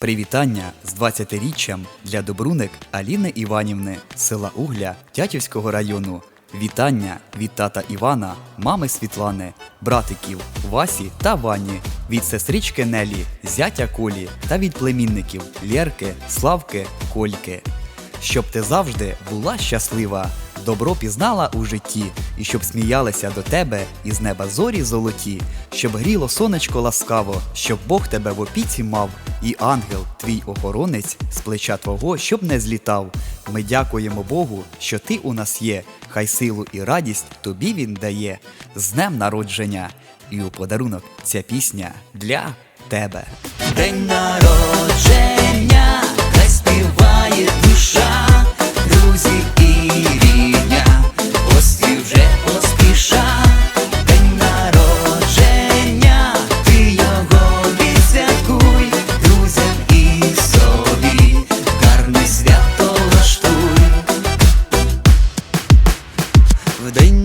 Привітання з 20-річчям для добруник Аліни Іванівни села Угля Тятівського району. Вітання від тата Івана, мами Світлани, братиків Васі та Вані, від сестрички Нелі, зятя Колі та від племінників Лєрки, Славки, Кольки. Щоб ти завжди була щаслива, добро пізнала у житті, і щоб сміялися до тебе із неба зорі золоті, щоб гріло сонечко ласкаво, щоб Бог тебе в опіці мав, і ангел, твій охоронець, з плеча твого, щоб не злітав. Ми дякуємо Богу, що ти у нас є, хай силу і радість тобі він дає. З днем народження! І у подарунок ця пісня для тебе. День народження,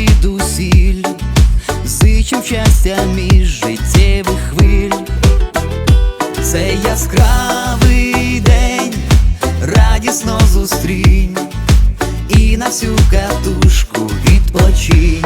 звідусіль, зичим щастя між життєвих хвиль. Це яскравий день, радісно зустрінь і на всю катушку відпочинь.